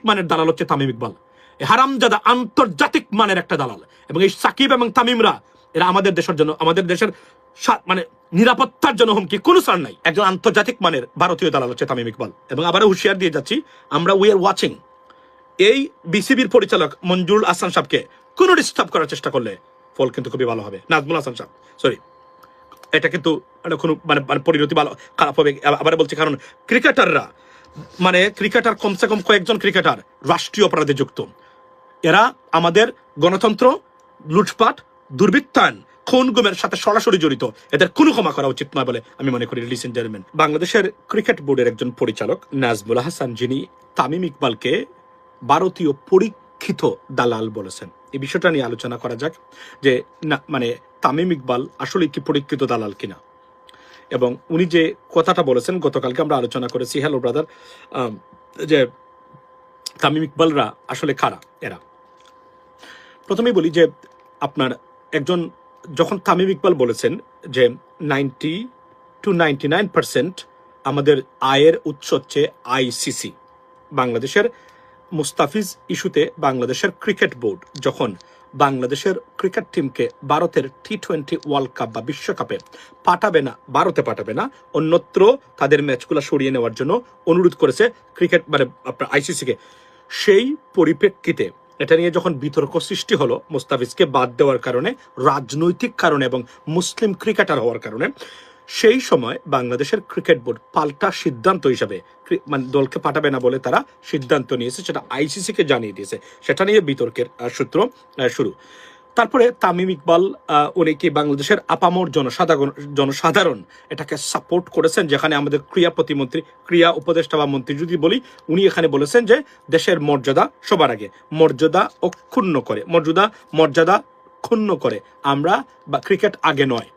আন্তর্জাতিক মানের দালাল হচ্ছে তামিম ইকবাল। হারামজাদা আন্তর্জাতিক মানের একটা দালাল। এবং এই সাকিব এবং তামিমরা, এরা আমাদের দেশের জন্য, আমাদের দেশের মানে নিরাপত্তার জন্য হুমকি, কোনো সার নাই। একজন আন্তর্জাতিক মানের ভারতীয় দালাল হচ্ছে তামিম ইকবাল। এবং আবারও হুঁশিয়ার দিয়ে যাচ্ছি, আমরা উই আর ওয়াচিং এই বিসিবির পরিচালক মঞ্জুরুল আহসান সাহেবকে কোনো ডিস্টার্ব করার চেষ্টা করলে ফল কিন্তু খুবই ভালো হবে। নাজমুল হাসান সাহেব সরি এটা কিন্তু মানে মানে মানে পরিণতি ভালো, খারাপ হবে, আবার বলছি, কারণ ক্রিকেটাররা মানে ক্রিকেটার কমসে কম কয়েকজন ক্রিকেটার রাষ্ট্রীয় অপরাধে যুক্ত। এরা আমাদের গণতন্ত্র, লুটপাট, দুর্বৃত্তায়ন, খুন গুমের সাথে সরাসরি জড়িত। এদের কোনো ক্ষমা করা উচিত নয় বলে আমি মনে করি লিস জেন্টলম্যান বাংলাদেশের ক্রিকেট বোর্ডের একজন পরিচালক নাজমুল হাসান, যিনি তামিম ইকবালকে ভারতীয় পরীক্ষিত দালাল বলেছেন। এই বিষয়টা নিয়ে আলোচনা করা যাক যে না মানে তামিম ইকবাল আসলে কি পরীক্ষিত দালাল কিনা। এবং উনি যে কথাটা বলেছেন, গতকালকে আমরা আলোচনা করেছি হ্যালো ব্রাদার যে তামিম ইকবালরা আসলে খারা এরা? প্রথমেই বলি যে আপনার একজন, যখন তামিম ইকবাল বলেছেন যে ninety two ninety nine percent আমাদের আয়ের উৎস হচ্ছে আইসিসি বাংলাদেশের মুস্তাফিজ ইস্যুতে বাংলাদেশের ক্রিকেট বোর্ড, যখন বাংলাদেশের ক্রিকেট টিমকে ভারতের টি টোয়েন্টি ওয়ার্ল্ড কাপ বা বিশ্বকাপে পাঠাবে না, ভারতে পাঠাবে না। অন্যত্র তাদের ম্যাচগুলো সরিয়ে নেওয়ার জন্য অনুরোধ করেছে ক্রিকেট মানে আপনার আইসিসিকে সেই পরিপ্রেক্ষিতে এটা নিয়ে যখন বিতর্ক সৃষ্টি হলো মুস্তাফিজকে বাদ দেওয়ার কারণে, রাজনৈতিক কারণে এবং মুসলিম ক্রিকেটার হওয়ার কারণে সেই সময় বাংলাদেশের ক্রিকেট বোর্ড পাল্টা সিদ্ধান্ত হিসাবে মানে দলকে পাঠাবে না বলে তারা সিদ্ধান্ত নিয়েছে সেটা আইসিসিকে জানিয়ে দিয়েছে। সেটা নিয়ে বিতর্কের সূত্র শুরু। তারপরে তামিম ইকবাল আহ, উনি কি বাংলাদেশের আপামর জনসাধারণ জনসাধারণ এটাকে সাপোর্ট করেছেন? যেখানে আমাদের ক্রিয়া প্রতিমন্ত্রী ক্রিয়া উপদেষ্টা বা মন্ত্রী যদি বলি উনি এখানে বলেছেন যে দেশের মর্যাদা সবার আগে। মর্যাদা অক্ষুণ্ণ করে মর্যাদা মর্যাদা ক্ষুণ্ণ করে। আমরা বা ক্রিকেট আগে নয়।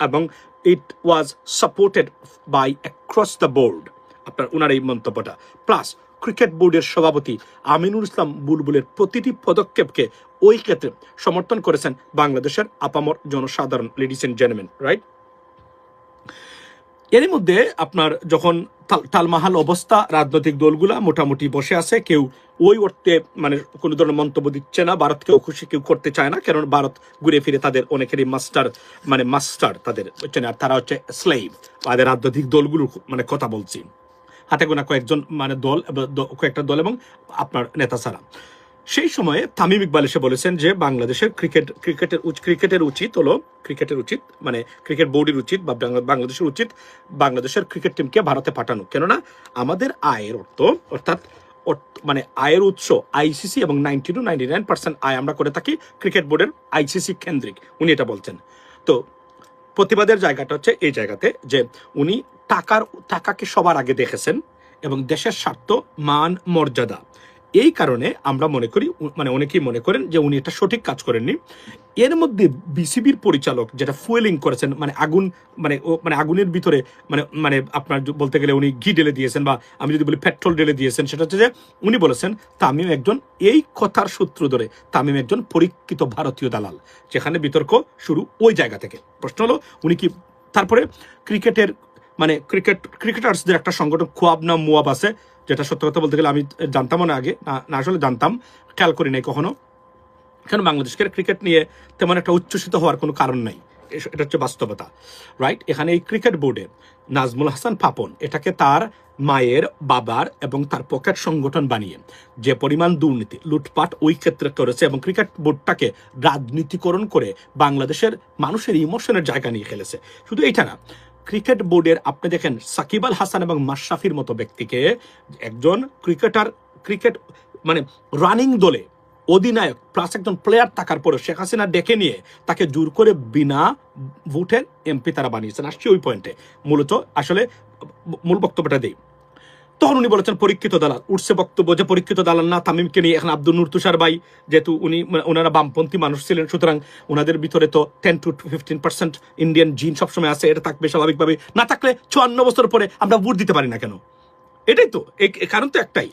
এবং it was supported by across the board আপনার ওনার এই মন্তব্যটা। প্লাস ক্রিকেট বোর্ডের সভাপতি আমিনুল ইসলাম বুলবুলের প্রতিটি পদক্ষেপকে ওই ক্ষেত্রে সমর্থন করেছেন বাংলাদেশের আপামর জনসাধারণ লেডিস এন্ড জেন্টলম্যান রাইট এরই মধ্যে আপনার যখন টালমাহাল অবস্থা, রাজনৈতিক দলগুলা মোটামুটি বসে আছে, কেউ ওই অর্থে মানে কোনো ধরনের মন্তব্য দিচ্ছে না, ভারতকেও খুশি কেউ করতে চায় না কারণ ভারত ঘুরে ফিরে তাদের অনেকেরই মাস্টার মানে মাস্টার তাদের হচ্ছে না তারা হচ্ছে স্লেভ তাদের রাজনৈতিক দলগুলো মানে কথা বলছি। হাতে গোনা কয়েকজন মানে দল কয়েকটা দল এবং আপনার নেতা ছাড়া। সেই সময়ে তামিম ইকবাল এসে বলেছেন যে বাংলাদেশের ক্রিকেট, ক্রিকেটের ক্রিকেটের উচিত হলো, ক্রিকেটের উচিত মানে ক্রিকেট বোর্ডের উচিত বা বাংলাদেশের উচিত বাংলাদেশের ক্রিকেট টিমকে ভারতে পাঠানো। কেননা আমাদের আয়ের অর্থ, অর্থাৎ মানে আয়ের উৎস আইসিসি এবং ninety two ninety nine percent আয় আমরা করে থাকি ক্রিকেট বোর্ডের আইসিসি কেন্দ্রিক। উনি এটা বলছেন। তো প্রতিবাদের জায়গাটা হচ্ছে এই জায়গাতে যে উনি টাকার, টাকাকে সবার আগে দেখেছেন এবং দেশের স্বার্থ, মান, মর্যাদা। এই কারণে আমরা মনে করি মানে অনেকেই মনে করেন যে উনি এটা সঠিক কাজ করেননি। এর মধ্যে বিসিবির পরিচালক যেটা ফুয়েলিং করেছেন মানে আগুন মানে ও মানে আগুনের ভিতরে মানে মানে আপনার বলতে গেলে উনি ঘি ঢেলে দিয়েছেন বা আমি যদি বলি পেট্রোল ঢেলে দিয়েছেন, সেটা হচ্ছে যে উনি বলেছেন, তামিম একজন, এই কথার সূত্র ধরে তামিম একজন পরীক্ষিত ভারতীয় দালাল, যেখানে বিতর্ক শুরু ওই জায়গা থেকে। প্রশ্ন হলো, উনি কি, তারপরে ক্রিকেটের মানে ক্রিকেট, ক্রিকেটার্সদের একটা সংগঠন খোয়াব না মুয়াব আছে যেটা সত্য কথা বলতে গেলে আমি জানতামও না আগে। না আসলে জানতাম, খেয়াল করি নাই কখনো। কেন বাংলাদেশের ক্রিকেট নিয়ে তেমন একটা উচ্ছ্বসিত হওয়ার কোনো কারণ নাই। এটা হচ্ছে বাস্তবতা। রাইট এখানে এই ক্রিকেট বোর্ডে নাজমুল হাসান পাপন এটাকে তার মায়ের, বাবার এবং তার পকেট সংগঠন বানিয়ে যে পরিমাণ দুর্নীতি, লুটপাট ওই ক্ষেত্রে করেছে এবং ক্রিকেট বোর্ডটাকে রাজনীতিকরণ করে বাংলাদেশের মানুষের ইমোশনের জায়গা নিয়ে খেলেছে। শুধু এইটা না ক্রিকেট বোর্ডের আপনি দেখেন, সাকিব আল হাসান এবং মাশরাফির মতো ব্যক্তিকে একজন ক্রিকেটার ক্রিকেট মানে রানিং দলে অধিনায়ক প্লাস একজন প্লেয়ার থাকার পরে শেখ হাসিনা ডেকে নিয়ে তাকে জোর করে বিনা ভোটের এমপি তারা বানিয়েছেন। আসছি ওই পয়েন্টে মূলত আসলে মূল বক্তব্যটা দেই। তখন উনি বলেছেন পরীক্ষিত দালাল। উঠছে বক্তব্য যে পরীক্ষিত দালাল না, তামিমকে নিয়ে এখন আব্দুল নুর তুষার ভাই, যেহেতু উনি মানে ওনারা বামপন্থী মানুষ ছিলেন, সুতরাং ওনাদের ভিতরে তো ten to fifteen percent Indian gene সবসময় আছে, এটা থাকবে স্বাভাবিকভাবে। না থাকলে চুয়ান্ন বছর পরে আমরা ভোট দিতে পারি না কেন? এটাই তো কারণ তো একটাই।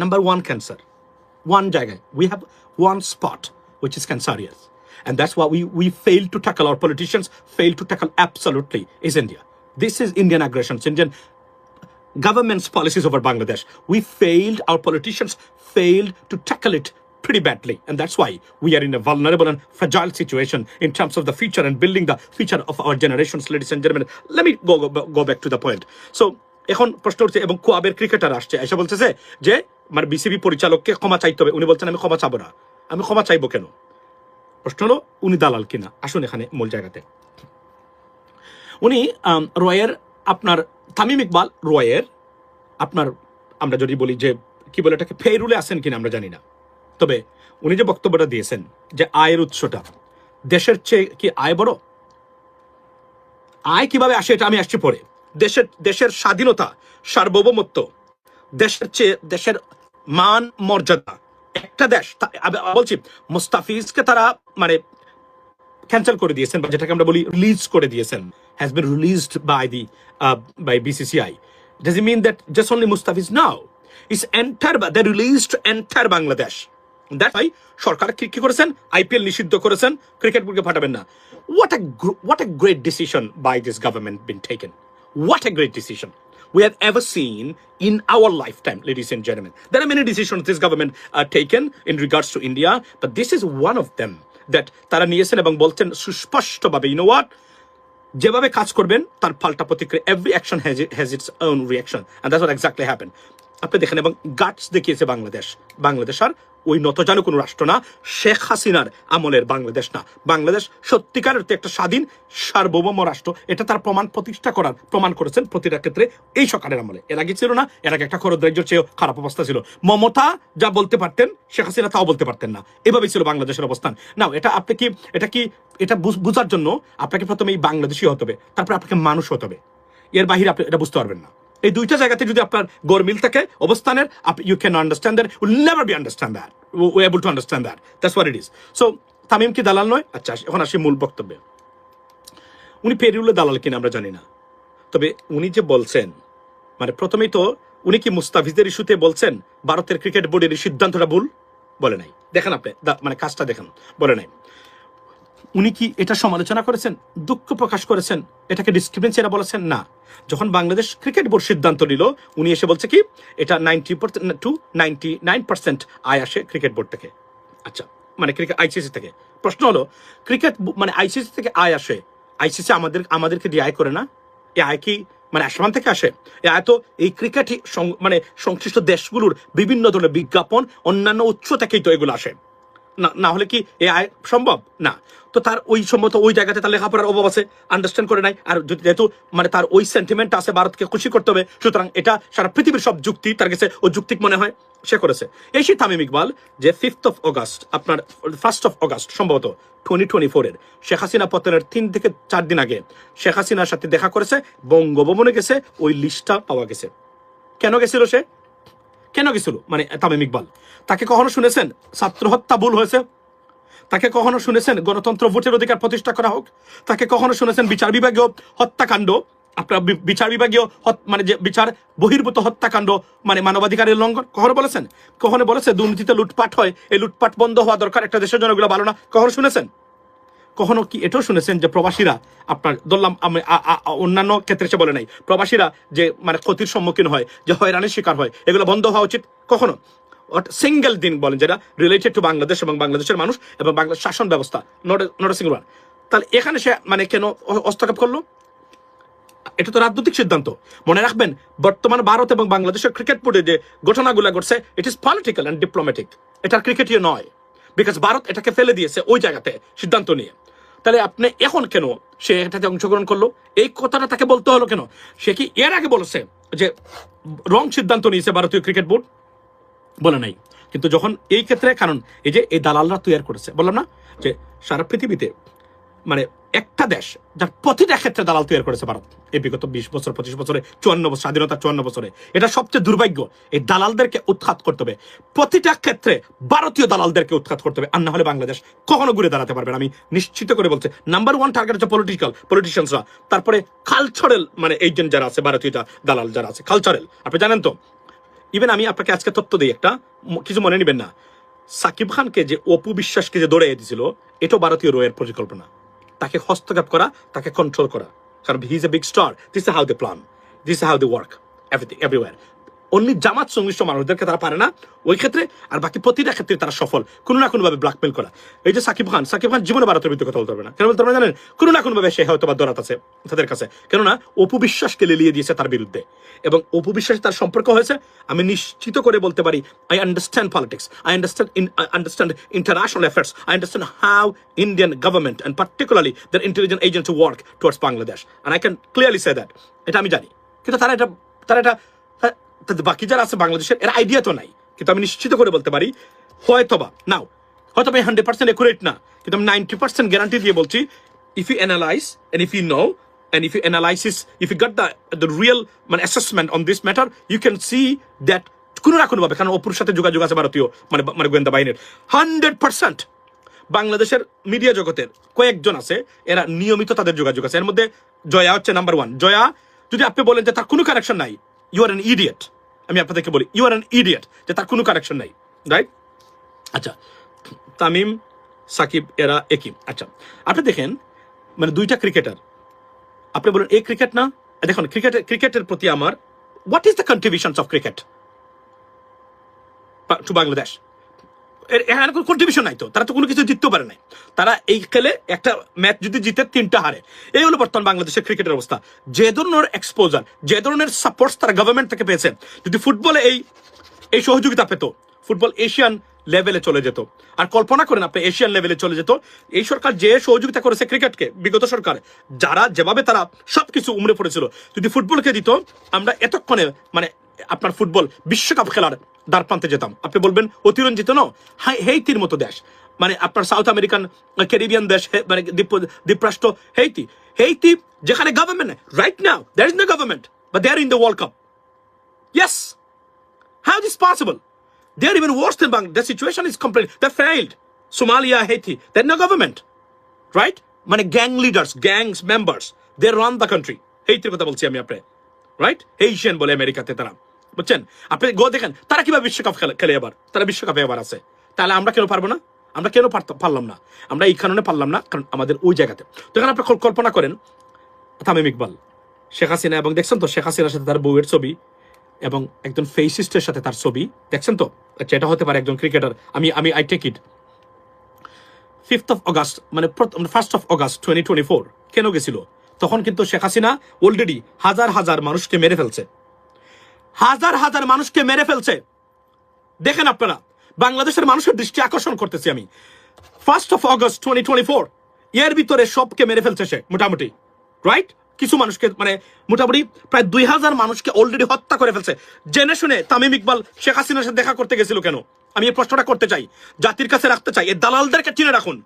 নাম্বার ওয়ান ক্যান্সার ওয়ান জায়গায়। We have one spot, which is cancerous. And that's why we we fail to tackle our politicians, fail to tackle absolutely is india. This is indian aggression It's indian government's policies over Bangladesh. We failed, our politicians failed to tackle it pretty badly. And that's why we are in a vulnerable and fragile situation in terms of the future and building the future of our generations, ladies and gentlemen. Let me go, go, go back to the point. So, এখন প্রশ্ন উঠছে এবং কোয়াবের cricketer আসছে এসে বলতেছে যে মানে BCB পরিচালককে ক্ষমা চাইতে হবে উনি বলছেন আমি ক্ষমা চাবো না আমি ক্ষমা চাইব কেন প্রশ্ন হলো উনি দালাল কিনা আসুন এখানে মূল জায়গাতে উনি রয়ের আপনার তামিম ইকবাল রয়ের আপনার, আমরা যদি বলি যে, কি বলে এটাকে ফেরুলে আসেন কিনা আমরা জানি না। তবে উনি যে বক্তব্যটা দিয়েছেন যে আয়ের উৎসটা, দেশের চেয়ে কি আয় বড়? আয় কীভাবে আসে এটা আমি আসছি পরে। দেশের দেশের স্বাধীনতা, সার্বভৌমত্ব, দেশের চেয়ে, দেশের মান, মর্যাদা, একটা দেশ বলছি, মুস্তাফিজকে তারা মানে ক্যান্সেল করে দিয়েছেন বা যেটাকে আমরা বলি রিলিজ করে দিয়েছেন। Has been released by the by BCCI does it mean that just only Mustafiz now is enter they released enter Bangladesh that ভাই সরকার কি কি করেছেন? আইপিএল নিষিদ্ধ করেছেন বোর্ডকে ফাটাবেন না। What a what a great decision by this government been taken What a great decision we have ever seen in our lifetime, ladies and gentlemen. There are many decisions this government uh, taken in regards to India, but this is one of them that তারা নিয়েছেন এবং বলছেন you know what যেভাবে কাজ করবেন, তার পাল্টা প্রতিক্রিয়া every action has has its own reaction and that's what exactly happen আপনি দেখেন, এবং গাটস দেখিয়েছে বাংলাদেশ। বাংলাদেশ আর ওই নতজানু কোনো রাষ্ট্র না, শেখ হাসিনার আমলের বাংলাদেশ না। বাংলাদেশ সত্যিকার অর্থে একটা স্বাধীন, সার্বভৌম রাষ্ট্র। এটা তার প্রমাণ প্রতিষ্ঠা করার প্রমাণ করেছেন প্রতিটা ক্ষেত্রে এই সরকারের আমলে। এর আগে ছিল না, এর আগে একটা খরদ্রাজ্য চেয়েও খারাপ অবস্থা ছিল। মমতা যা বলতে পারতেন, শেখ হাসিনা তাও বলতে পারতেন না। এভাবেই ছিল বাংলাদেশের অবস্থান। না এটা আপনি কি, এটা কি, এটা বুঝ- বুঝার জন্য আপনাকে প্রথমে এই বাংলাদেশি হতে হবে, তারপরে আপনাকে মানুষ হতে হবে। এর বাহিরে আপনি এটা বুঝতে পারবেন না। এই দুইটা জায়গাতে যদি আপনার গরমিল থাকে অবস্থানের you can understand that will never be understand that O able to understand that that's what it is so Tamim কি দালাল নয়? আচ্ছা এখন আসি মূল বক্তব্যে। উনি পেরিউলে দালাল কিনা আমরা জানি না। তবে উনি যে বলছেন মানে প্রথমেই তো উনি কি মুস্তাফিজের ইস্যুতে বলছেন, ভারতের ক্রিকেট বোর্ডের সিদ্ধান্তটা ভুল? বলে নাই। দেখেন আপনি মানে কাজটা দেখেন। বলে নাই। উনি কি এটা সমালোচনা করেছেন? দুঃখ প্রকাশ করেছেন? এটাকে ডিসক্রিমিনেন্সি এরা বলেছেন? না। যখন বাংলাদেশ ক্রিকেট বোর্ড সিদ্ধান্ত নিল, উনি এসে বলছে কি, এটা ninety two ninety nine percent আয় আসে ক্রিকেট বোর্ড থেকে। আচ্ছা মানে ক্রিকেট আইসিসি থেকে। প্রশ্ন হলো ক্রিকেট মানে আইসিসি থেকে আয় আসে? আইসিসি আমাদের আমাদেরকে দিয়ে আয় করে না? এ আয় কি মানে আসমান থেকে আসে? এই আয় তো এই ক্রিকেট মানে সংশ্লিষ্ট দেশগুলোর বিভিন্ন ধরনের বিজ্ঞাপন, অন্যান্য উৎস থেকেই তো এগুলো আসে। না না হলে কি এ আয় সম্ভব? না। তো তার ওই সম্ভবত ওই জায়গাতে তার লেখাপড়ার অভাব আছে আন্ডারস্ট্যান্ড করে নাই। আর যেহেতু মানে তার ওই সেন্টিমেন্ট আছে ভারতকে খুশি করতে হবে, সুতরাং এটা সারা পৃথিবীর সব যুক্তি তার কাছে ও যুক্তিক মনে হয়, সে করেছে। এই সেই তামিম ইকবাল, যে ফিফথ অফ অগাস্ট আপনার ফার্স্ট অফ অগাস্ট সম্ভবত টোয়েন্টি টোয়েন্টি ফোরের শেখ হাসিনা পতনের তিন থেকে চার দিন আগে, শেখ হাসিনার সাথে দেখা করেছে, বঙ্গভবনে গেছে, ওই লিস্টটা পাওয়া গেছে। কেন গেছিল সে? কেন গেছিল? মানে তামিম ইকবাল। তাকে কখনো শুনেছেন? ছাত্র হত্যা ভুল হয়েছে? তাকে কখনো শুনেছেন? গণতন্ত্র ভোটের অধিকার প্রতিষ্ঠা করা হোক? তাকে কখনো শুনেছেন? বিচার বিভাগীয় হত্যাকাণ্ড? আপনার বিচার বিভাগীয় মানে যে বিচার বহির্ভূত হত্যাকাণ্ড মানে মানবাধিকারের লঙ্ঘন, কখনো বলেছেন? কখনো বলেছে, দুর্নীতিতে লুটপাট হয়, এই লুটপাট বন্ধ হওয়া দরকার, একটা দেশের জন্য ভালো না। কখনো শুনেছেন? কখনো কি এটাও শুনেছেন যে প্রবাসীরা আপনার, ধরলাম আমি অন্যান্য ক্ষেত্রে সে বলে নাই। প্রবাসীরা যে মানে ক্ষতির সম্মুখীন হয়, যে হয়রানির শিকার হয়, এগুলো বন্ধ হওয়া উচিত কখনো? সিঙ্গেল দিন বলেন, যেটা রিলেটেড টু বাংলাদেশ এবং বাংলাদেশের মানুষ এবং বাংলাদেশ শাসন ব্যবস্থা নট নট সিঙ্গল ওয়ান তাহলে এখানে সে মানে কেন হস্তক্ষেপ করল? এটা তো রাজনৈতিক সিদ্ধান্ত। মনে রাখবেন, বর্তমান ভারত এবং বাংলাদেশের ক্রিকেট বোর্ডে যে ঘটনাগুলো ঘটছে it is political and diplomatic এটা ক্রিকেটীয় নয়। বিকজ ভারত এটাকে ফেলে দিয়েছে ওই জায়গাতে, সিদ্ধান্ত নিয়ে। তাহলে আপনি এখন কেন সে এটাতে অংশগ্রহণ করল? এই কথাটা তাকে বলতে হলো কেন? সে কি এর আগে বলেছে যে রং সিদ্ধান্ত নিয়েছে ভারতীয় ক্রিকেট বোর্ড? বলে নাই। কিন্তু যখন এই ক্ষেত্রে, কারণ এই যে এই দালালরা তৈরি করেছে, বললাম না? যে সারা পৃথিবীতে মানে একটা দেশ যার প্রতিটা ক্ষেত্রে দালাল তৈরি করেছে ভারত। এই বিগত বিশ বছর, পঁচিশ বছরে, চুয়ান্ন বছর, স্বাধীনতা চুয়ান্ন বছরে। এটা সবচেয়ে দুর্ভাগ্য, এই দালালদেরকে উৎখাত করতে হবে। প্রতিটা ক্ষেত্রে ভারতীয় দালালদেরকে উৎখাত করতে হবে, আর না হলে বাংলাদেশ কখনো ঘুরে দাঁড়াতে পারবে না। আমি নিশ্চিত করে বলছি নাম্বার ওয়ান টার্গেট হচ্ছে পলিটিক্যাল পলিটিশিয়ানসরা তারপরে কালচারাল মানে এজেন্ট যারা আছে ভারতীয় দালাল যারা আছে কালচারাল আপনি জানেন তো ইভেন আমি আপনাকে আজকে তথ্য দিই একটা কিছু মনে নেবেন না। সাকিব খানকে যে অপু বিশ্বাসকে যে দৌড়ে দিয়েছিল এটাও ভারতীয় রয়ের পরিকল্পনা। তাকে হস্তক্ষেপ করা, তাকে কন্ট্রোল করা। কারণ he is a big star this how they plan this how they work everything everywhere only Jamaat সংশ্লিষ্ট মানুষদেরকে তারা পারে না। ওই ক্ষেত্রে আর বাকি প্রতিটা ক্ষেত্রে তারা সফল। কোনো না কোনোভাবে ব্ল্যাকমেল করা। এই যে সাকিব খান সাকিব খান জীবনে ভারতের বিরুদ্ধে কথা বলতে পারবে না। কেন বলতে পারবে জানেন? কোনো না কোনোভাবে সে হয়তো বা দরাত আছে তাদের কাছে। কেননা অপু বিশ্বাসকে লেলিয়ে দিয়েছে তার বিরুদ্ধে। এবং অপু বিশ্বাস তার সম্পর্ক হয়েছে, আমি নিশ্চিত করে বলতে পারি I understand politics I understand I understand international affairs I understand how Indian government and particularly their intelligent agency work towards Bangladesh and I can clearly say that এটা আমি জানি। কিন্তু তারা এটা তারা এটা বাকি যারা আছে বাংলাদেশের, এর আইডিয়া তো নাই। কিন্তু আমি নিশ্চিত করে বলতে পারি, হয়তোবা নাও হয়তো আমি হান্ড্রেড পার্সেন্ট একুরেট না, কিন্তু আমি নাইনটি পার্সেন্ট গ্যারান্টি দিয়ে বলছি if you analyse and if you know and if you analysis you got the the real মানে assessment on this matter, you can see that কোনো না কোনোভাবে, কারণ অপুর সাথে যোগাযোগ আছে ভারতীয় মানে মানে গোয়েন্দা বাহিনীর। হান্ড্রেড পার্সেন্ট বাংলাদেশের মিডিয়া জগতের কয়েকজন আছে, এরা নিয়মিত তাদের যোগাযোগ আছে। এর মধ্যে জয়া হচ্ছে নাম্বার ওয়ান জয়া, যদি আপনি বলেন যে তার কোনো কানেকশন নাই ইউ আর অ্যান ইডিয়েট আমি আপনাদেরকে বলি ইউ আর অ্যান ইডিয়েট যে তার কোনো কারেকশন নাই রাইট আচ্ছা তামিম, সাকিব, এরা একিম আচ্ছা আপনি দেখেন মানে দুইটা ক্রিকেটার আপনি বলেন, এই ক্রিকেট না? দেখুন ক্রিকেটের ক্রিকেটের প্রতি আমার what is the contribution of cricket to Bangladesh এখানে কোনো কন্ট্রিবিউশন নাই তো। তারা তো কোনো কিছু জিততেও পারে নাই। তারা এই খেলে একটা ম্যাচ যদি জিতে তিনটা হারে। এই হলো বর্তমান বাংলাদেশের ক্রিকেটের অবস্থা। যে ধরনের এক্সপোজার যে ধরনের সাপোর্টস তারা গভর্নমেন্ট থেকে পেয়েছে, যদি ফুটবলে এই এই সহযোগিতা পেত ফুটবল এশিয়ান লেভেলে চলে যেত। আর কল্পনা করেন আপনি এশিয়ান লেভেলে চলে যেত। এই সরকার যে সহযোগিতা করেছে ক্রিকেটকে বিগত সরকার, যারা যেভাবে তারা সবকিছু উমড়ে পড়েছিল, যদি ফুটবলকে দিত, আমরা এতক্ষণে মানে আপনার ফুটবল বিশ্বকাপ খেলার দ্বার প্রান্তে যেতাম আপনি বলবেন অতিরঞ্জিত ন হাই হেইতির মতো দেশ মানে আপনার সাউথ আমেরিকান ক্যারিবিয়ান দেশ মানে দ্বীপ- দ্বীপরাষ্ট্র হেইতি হেইতি যেখানে government right now there is no government but they are in the World Cup yes How is this possible? They're even worse than Bangladesh. The situation is complete. They failed. Somalia, Haiti. They're no government. Right? মানে gang leaders gangs members they run the country এইটির কথা বলছি আমি আপনি right Asian বলে আমেরিকাতে তারা বুঝছেন? আপনি গো দেখেন, তারা কীভাবে বিশ্বকাপ খেলে খেলে এবার? তারা বিশ্বকাপে এবার আছে। তাহলে আমরা কেন পারব না? আমরা কেন পারলাম না? আমরা এই কারণে পারলাম না, কারণ আমাদের ওই জায়গাতে। তো এখানে আপনি কল্পনা করেন, তামিম ইকবাল, শেখ হাসিনা এবং দেখছেন তো, শেখ হাসিনার সাথে তার বউয়ের ছবি এবং একজন ফেসিস্টের সাথে তার ছবি। দেখছেন তো? আচ্ছা এটা হতে পারে একজন ক্রিকেটার। আমি আমি I take it fifth of August মানে first of August twenty twenty four কেন গেছিল? তখন কিন্তু শেখ হাসিনা অলরেডি হাজার হাজার মানুষকে মেরে ফেলছে। হাজার হাজার মানুষকে মেরে ফেলছে। দেখেন আপনারা, বাংলাদেশের মানুষের দৃষ্টি আকর্ষণ করতেছি আমি। First of August twenty twenty four এর ভিতরে সবকে মেরে ফেলছে সে, মোটামুটি। রাইট কিছু মানুষকে মানে মোটামুটি প্রায় দুই হাজার মানুষকে অলরেডি হত্যা করে ফেলছে। জেনে শুনে তামিম ইকবাল, শেখ হাসিনার সাথে দেখা করতে গেছিল কেন? আমি এই প্রশ্নটা করতে চাই। জাতির কাছে রাখতে চাই। এই দালালদেরকে চিনে রাখুন।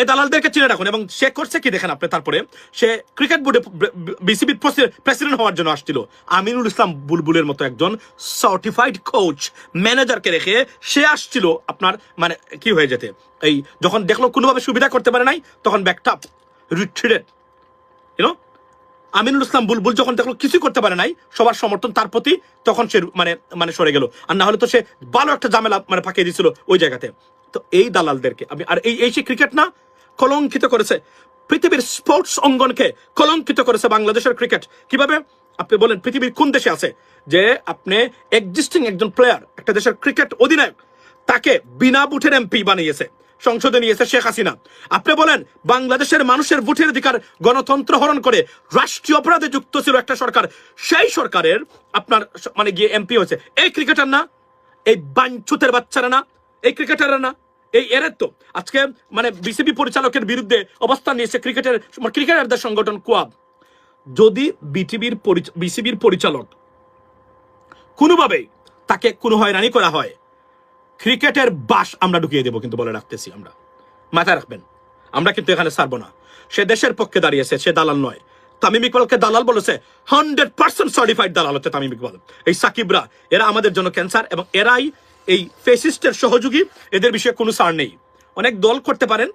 এ দালালদেরকে চিনে রাখুন এবং সে করছে কি দেখেন আপনি, তারপরে সে ক্রিকেট বোর্ডে বিসিবির প্রেসিডেন্ট হওয়ার জন্য আসছিল। আমিনুল ইসলাম বুলবুলের মতো একজন সার্টিফাইড কোচ ম্যানেজারকে রেখে সে আসছিল আপনার মানে কি হয়ে যেতে, এই যখন দেখল কোনোভাবে সুবিধা করতে পারে নাই, তখন backed up retreated you know Aminul Islam Bulbul যখন দেখল কিছু করতে পারে নাই, সবার সমর্থন তার প্রতি, তখন সে মানে মানে সরে গেল। আর না হলে তো সে ভালো একটা ঝামেলা মানে ফাঁকিয়ে দিয়েছিল ওই জায়গাতে। তো এই দালালদেরকে, আমি আর এই এই সে ক্রিকেট না, কলঙ্কিত করেছে। পৃথিবীর স্পোর্টস অঙ্গনকে কলঙ্কিত করেছে বাংলাদেশের ক্রিকেট কীভাবে? আপনি বলেন, পৃথিবীর কোন দেশে আছে যে আপনি এক্সিস্টিং একজন প্লেয়ার একটা দেশের ক্রিকেট অধিনায়ক, তাকে বিনা বুথের এমপি বানিয়েছে। সংসদে নিয়েছে শেখ হাসিনা। আপনি বলেন, বাংলাদেশের মানুষের ভোটের অধিকার গণতন্ত্র হরণ করে রাষ্ট্রীয় অপরাধে যুক্ত ছিল একটা সরকার। সেই সরকারের আপনার মানে গিয়ে এমপি হয়েছে। এই ক্রিকেটার না, এই বাঞ্চুতের বাচ্চারা না, এই ক্রিকেটাররা না, এই এর তো। আজকে মানে বিসিবি পরিচালকের বিরুদ্ধে অবস্থান নিয়েছে ক্রিকেটের মানে ক্রিকেটারদের সংগঠন কোয়াব। যদি বিটিভির বিসিবির পরিচালক কোনোভাবেই তাকে কোনো হয়রানি করা হয় ক্রিকেটের বাস আমরা ঢুকিয়ে দেবো কিন্তু বলে রাখতেছি আমরা। মাথায় রাখবেন, আমরা কিন্তু এখানে ছাড়বো না। সে দেশের পক্ষে দাঁড়িয়েছে, সে দালাল নয়। তামিম ইকবালকে দালাল বলেছে হান্ড্রেড পার্সেন্ট সার্টিফাইড দালাল হচ্ছে তামিম ইকবাল। এই সাকিবরা, এরা আমাদের জন্য ক্যান্সার এবং এরাই এই ফেসিস্টের সহযোগী, এদের বিষয়ে কোনো সার নেই। অনেক দল করতে পারেন,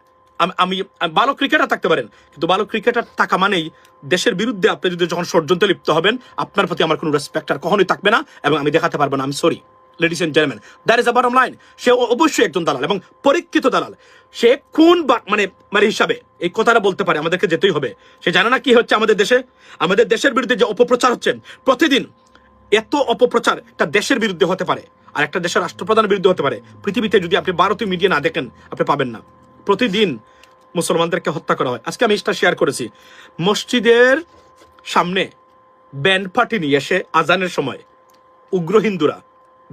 আমি ভালো ক্রিকেটার থাকতে পারেন, কিন্তু ভালো ক্রিকেটার থাকা মানেই দেশের বিরুদ্ধে আপনি যদি যখন ষড়যন্ত্রে লিপ্ত হবেন, আপনার প্রতি আমার কোনো রেসপেক্ট আর কখনোই থাকবে না এবং আমি দেখাতে পারব না আমি sorry ladies and gentleman that is a bottom line সে অবশ্যই একজন দালাল এবং পরীক্ষিত দালাল। সে কোন মানে মানে হিসাবে এই কথাটা বলতে পারে, আমাদেরকে যেতেই হবে। সে জানে না কি হচ্ছে আমাদের দেশে। আমাদের দেশের বিরুদ্ধে যে অপপ্রচার হচ্ছে, প্রতিদিন এত অপপ্রচার একটা দেশের বিরুদ্ধে হতে পারে, আর একটা দেশের রাষ্ট্রপ্রধানের বিরুদ্ধে হতে পারে। পৃথিবীতে যদি আপনি ভারতীয় মিডিয়া না দেখেন, আপনি পাবেন না। প্রতিদিন মুসলমানদেরকে হত্যা করা হয়। আজকে আমি এটা শেয়ার করেছি। মসজিদের সামনে ব্যান্ড পার্টি নিয়ে এসে আজানের সময় উগ্র হিন্দুরা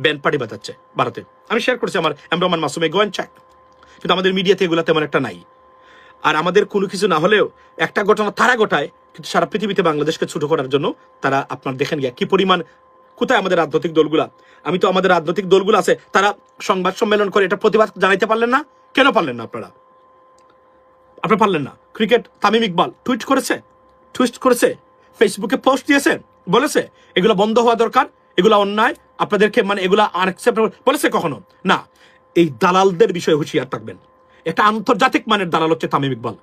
ব্যান্ড পার্টি বাজাচ্ছে ভারতে। আমি শেয়ার করেছি আমার এমরমান মাসুমে গোয়েন চেক কিন্তু আমাদের মিডিয়াতে এগুলো তেমন একটা নাই। আর আমাদের কোনো কিছু না হলেও একটা ঘটনা তারা ঘটায়, কিন্তু সারা পৃথিবীতে বাংলাদেশকে ছোট করার জন্য তারা আপনার দেখেন গিয়া কি পরিমাণ, কোথায় আমাদের রাজনৈতিক দলগুলা? আমি তো আমাদের রাজনৈতিক দলগুলো আছে, তারা সংবাদ সম্মেলন করে এটা প্রতিবাদ জানাইতে পারলেন না? কেন পারলেন না আপনারা? আপনি পারলেন না? ক্রিকেট তামিম ইকবাল টুইট করেছে? টুইট করেছে? ফেসবুকে পোস্ট দিয়েছে? বলেছে? এগুলো বন্ধ হওয়া দরকার? এগুলো অন্যায়? আপনাদেরকে মানে এগুলো আনএক্সেপ্টেবল বলেছে কখনো? না। এই দালালদের বিষয়ে হুঁশিয়ার থাকবেন। এটা আন্তর্জাতিক মানের দালাল হচ্ছে তামিম ইকবাল।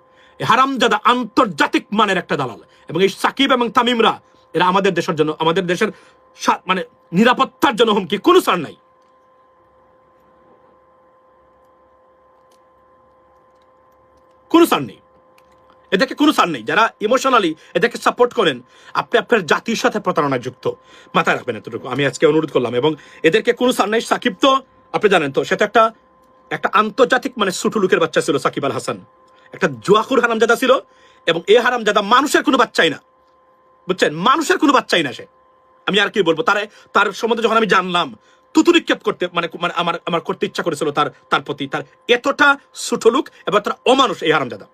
হারামজাদা আন্তর্জাতিক মানের একটা দালাল। এবং এই সাকিব এবং তামিমরা, এরা আমাদের দেশের জন্য, আমাদের দেশের মানে নিরাপত্তার জন্য হুমকি কোনো সার নাই। কোনো সার নেই। এদেরকে কোনো সার নেই। যারা ইমোশনালি এদেরকে সাপোর্ট করেন, আপনি আপনার জাতির সাথে প্রতারণা যুক্ত। মাথায় রাখবেন এতটুকু। আমি আজকে অনুরোধ করলাম এবং এদেরকে কোনো সার নেই। সাকিব তো, আপনি জানেন তো সেটা একটা একটা আন্তর্জাতিক মানে ছোট লোকের বাচ্চা ছিল, সাকিব আল হাসান। একটা জুয়াকুর হারামজাদা ছিল এবং এই হারামজাদা মানুষের কোনো বাচ্চাই না। বুঝছেন? মানুষের কোনো বাচ্চাই না সে। আমি আর কি বলব? তার তার সম্বন্ধে যখন আমি জানলাম তুতু নিক্ষেপ করতে মানে মানে আমার আমার করতে ইচ্ছা করেছিল তার তার প্রতি। তার এতটা ছোট এবার তার অমানুষ এই হারামজাদা।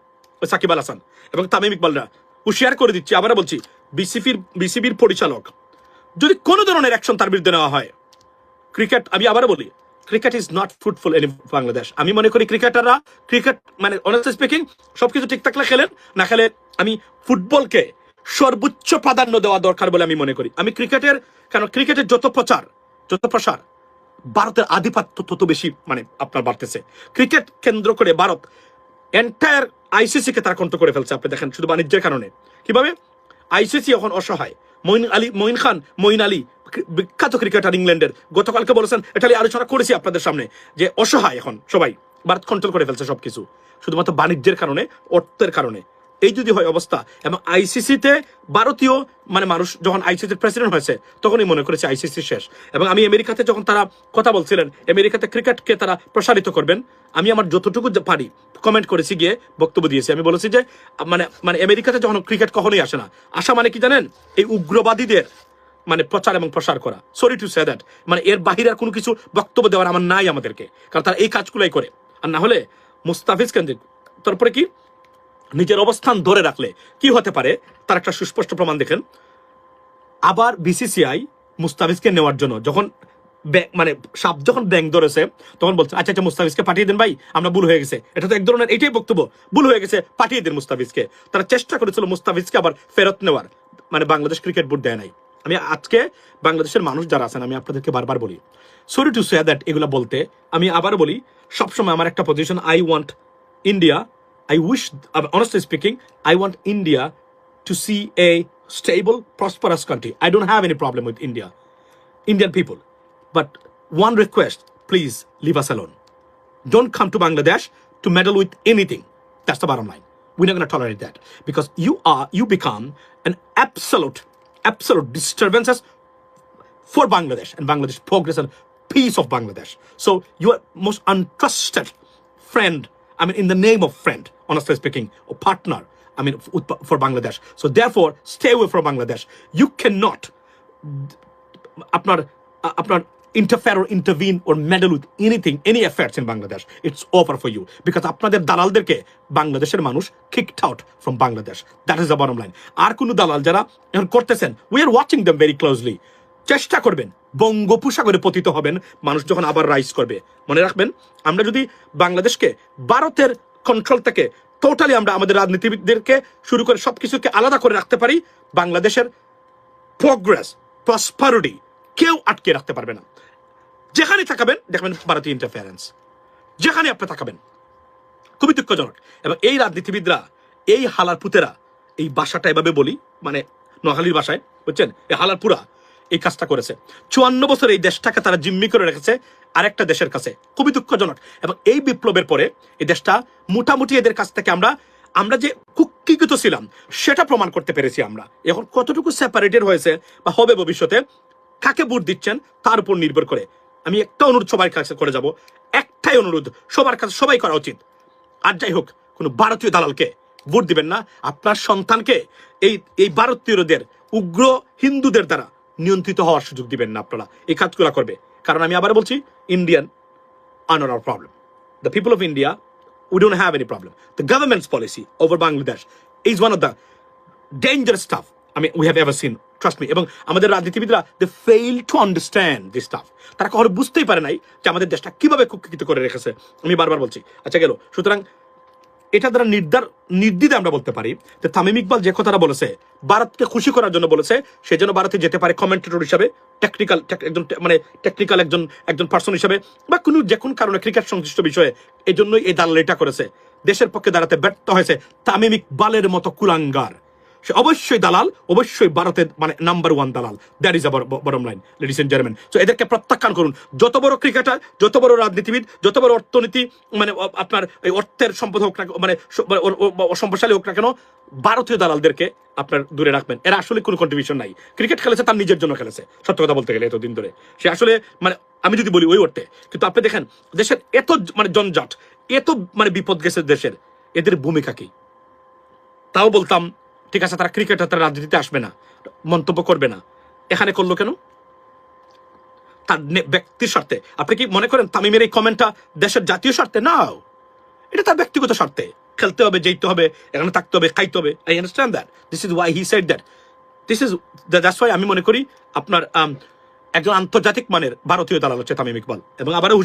সাকিব আল হাসান এবং তামিম ইকবালরা। হুশিয়ার করে দিচ্ছি, আবারও বলছি বিসিপির বিসিবির পরিচালক। যদি কোনো ধরনের অ্যাকশন তার বিরুদ্ধে নেওয়া হয় ক্রিকেট আমি আবারও বলি cricket is not fruitful in Bangladesh আমি মনে করি ক্রিকেটাররা ক্রিকেট মানে অনেস্টলি স্পিকিং সবকিছু ঠিক থাকলে খেলেন, না খেলে আমি ফুটবলকে সর্বোচ্চ প্রাধান্য দেওয়া দরকার বলে আমি মনে করি। আমি ক্রিকেটের কেন ক্রিকেটের যত প্রচার, যত প্রসার, ভারতের আধিপত্য তত বেশি মানে আপনার বাড়তেছে। ক্রিকেট কেন্দ্র করে ভারত এন্টায়ার আইসিসি কে তারা কন্ট্রোল করে ফেলছে, আপনি দেখেন, শুধু বাণিজ্যের কারণে। কীভাবে? আইসিসি এখন অসহায়। মইন আলী, মঈন খান মইন আলী, বিখ্যাত ক্রিকেটার ইংল্যান্ডের, গতকালকে বলেছেন, এটা নিয়ে আলোচনা করেছি আপনাদের সামনে, যে অসহায় এখন সবাই, ভারত কন্ট্রোল করে ফেলছে সবকিছু। শুধুমাত্র বাণিজ্যের কারণে, অর্থের কারণে। এই যদি হয় অবস্থা, এবং আইসিসিতে ভারতীয় মানে মানুষ যখন আইসিসির প্রেসিডেন্ট হয়েছে, তখনই মনে করেছে আইসিসি শেষ। এবং আমি আমেরিকাতে যখন তারা কথা বলছিলেন, আমেরিকাতে ক্রিকেটকে তারা প্রসারিত করবেন, আমি আমার যতটুকু পারি কমেন্ট করেছি গিয়ে বক্তব্য দিয়েছি। আমি বলেছি যে মানে মানে আমেরিকাতে যখন ক্রিকেট কখনোই আসে না, আসা মানে কি জানেন? এই উগ্রবাদীদের মানে প্রচার এবং প্রসার করা। সরি টু সে দ্যাট মানে এর বাহিরে আর কোনো কিছু বক্তব্য দেওয়ার আমার নাই আমাদেরকে, কারণ তারা এই কাজগুলাই করে। আর না হলে মুস্তাফিজ কেন্দ্রিক, তারপরে কি? নিজের অবস্থান ধরে রাখলে কি হতে পারে? তার একটা সুস্পষ্ট প্রমাণ দেখেন। আবার বিসিসিআই মুস্তাফিজকে নেওয়ার জন্য যখন মানে সাপ যখন ব্যাংক ধরেছে, তখন বলছে আচ্ছা আচ্ছা মুস্তাফিজকে পাঠিয়ে দেন ভাই, আমরা ভুল হয়ে গেছে। এটা তো এক ধরনের এটাই বক্তব্য, ভুল হয়ে গেছে, পাঠিয়ে দেন মুস্তাফিজকে। তারা চেষ্টা করেছিল মুস্তাফিজকে আবার ফেরত নেওয়ার মানে বাংলাদেশ ক্রিকেট বোর্ড দেয় নাই। আমি আজকে বাংলাদেশের মানুষ যারা আছেন, আমি আপনাদেরকে বারবার বলি সরি টু সে দ্যাট এগুলো বলতে আমি আবার বলি, সবসময় আমার একটা position I want India I wish, uh, honestly speaking, I want India to see a stable, prosperous country. I don't have any problem with India, Indian people. But one request, please leave us alone. Don't come to Bangladesh to meddle with anything. That's the bottom line. We're not going to tolerate that because you are, you become an absolute, absolute disturbances for Bangladesh and Bangladesh progress and peace of Bangladesh. So you are most untrusted friend. I mean, in the name of friend, honestly speaking, or partner. I mean, for Bangladesh. So therefore, stay away from Bangladesh. You cannot আ- আপনার interfere or intervene or meddle with anything, any affairs in Bangladesh. It's over for you. Because আপনাদের দালালদেরকে বাংলাদেশের মানুষ kicked out from Bangladesh. That is the bottom line. আর কোনো দালাল যারা we are watching them very closely. চেষ্টা করবেন বঙ্গোপসাগরে পতিত হবেন মানুষ যখন আবার রাইজ করবে মনে রাখবেন আমরা যদি বাংলাদেশকে ভারতের কন্ট্রোল থেকে টোটালি আমরা আমাদের রাজনীতিবিদদেরকে শুরু করে সবকিছুকে আলাদা করে রাখতে পারি, বাংলাদেশের প্রগ্রেস প্রসপারিটি কেউ আটকে রাখতে পারবে না। যেখানে তাকাবেন দেখবেন ভারতীয় ইন্টারফারেন্স যেখানে আপনি তাকাবেন খুবই দুঃখজনক। এবং এই রাজনীতিবিদরা, এই হালার পুতেরা এই বাসাটা এভাবে বলি মানে নোয়াখালীর বাসায় বুঝছেন? এই হালারপুরা এই কাজটা করেছে। চুয়ান্ন বছর এই দেশটাকে তারা জিম্মি করে রেখেছে আরেকটা দেশের কাছে। খুবই দুঃখজনক। এবং এই বিপ্লবের পরে এই দেশটা মোটামুটি এদের কাছ থেকে আমরা আমরা যে কুক্ষিগত ছিলাম, সেটা প্রমাণ করতে পেরেছি আমরা। এখন কতটুকু সেপারেটেড হয়েছে বা হবে ভবিষ্যতে, কাকে ভোট দিচ্ছেন, তার উপর নির্ভর করে। আমি একটা অনুরোধ সবার কাছে করে যাব। একটাই অনুরোধ সবার কাছে, সবাই করা উচিত। আর যাই হোক, কোনো ভারতীয় দালালকে ভোট দিবেন না। আপনার সন্তানকে, এই এই ভারতীয়দের, উগ্র হিন্দুদের দ্বারা নিয়ন্ত্রিত হওয়ার সুযোগ দিবেন না আপনারা। এই কাজগুলো করবে। কারণ আমি আবার বলছি ইন্ডিয়ান আনার আর problem the people of India we don have any problem the governments policy over Bangladesh is one of the dangerous stuff আমি we have ever seen trust me এবং আমাদের রাজনীতিবিদরা they fail to understand this stuff তারা কখনো বুঝতেই পারে নাই যে আমাদের দেশটা কীভাবে কুক্ষিত করে রেখেছে। আমি বারবার বলছি আচ্ছা গেল। সুতরাং এটা দ্বারা নির্ধার নির্দিদে আমরা বলতে পারি যে তামিম ইকবাল যে কথাটা বলেছে ভারতকে খুশি করার জন্য বলেছে, সে যেন ভারতে যেতে পারে কমেন্টেটর হিসাবে টেকনিক্যাল একজন মানে টেকনিক্যাল একজন একজন পার্সন হিসাবে, বা কোনো যে কোনো কারণে ক্রিকেট সংশ্লিষ্ট বিষয়ে এই জন্যই এই দালালিটা করেছে। দেশের পক্ষে দাঁড়াতে ব্যর্থ হয়েছে তামিম ইকবালের মতো কুলাঙ্গার। সে অবশ্যই দালাল, অবশ্যই ভারতের মানে নাম্বার ওয়ান দালাল। দ্যাট ইজ আবার bottom line ladies and gentleman so এদেরকে প্রত্যাখ্যান করুন। যত বড় ক্রিকেটার যত বড় রাজনীতিবিদ, যত বড় অর্থনীতি মানে আপনার এই অর্থের সম্পদ হোক না মানে সম্পদশালী হোক না কেন, ভারতীয় দালালদেরকে আপনার দূরে রাখবেন। এরা আসলে কোনো কন্ট্রিবিউশন নাই। ক্রিকেট খেলেছে, তার নিজের জন্য খেলেছে। সত্য কথা বলতে গেলে এতদিন ধরে। সে আসলে মানে আমি যদি বলি ওই অর্থে, কিন্তু আপনি দেখেন, দেশের এত মানে জঞ্জাট, এত মানে বিপদ গেছে দেশের, এদের ভূমিকা কি? তাও বলতাম ঠিক আছে, তারা ক্রিকেট তারা রাজনীতিতে আসবে না, মন্তব্য করবে না। এখানে করল কেন? তার ব্যক্তির স্বার্থে। আপনি কি মনে করেন তামিমের এই কমেন্টটা দেশের জাতীয় স্বার্থে? না এটা তার ব্যক্তিগত স্বার্থে। খেলতে হবে যেতে হবে, এখানে থাকতে হবে, খাইতে হবে। I understand that this is why he said that this is that's why আমি মনে করি আপনার একজন আন্তর্জাতিক মানের ভারতীয় দালাল হচ্ছে তামিম ইকবাল। এবং আবারও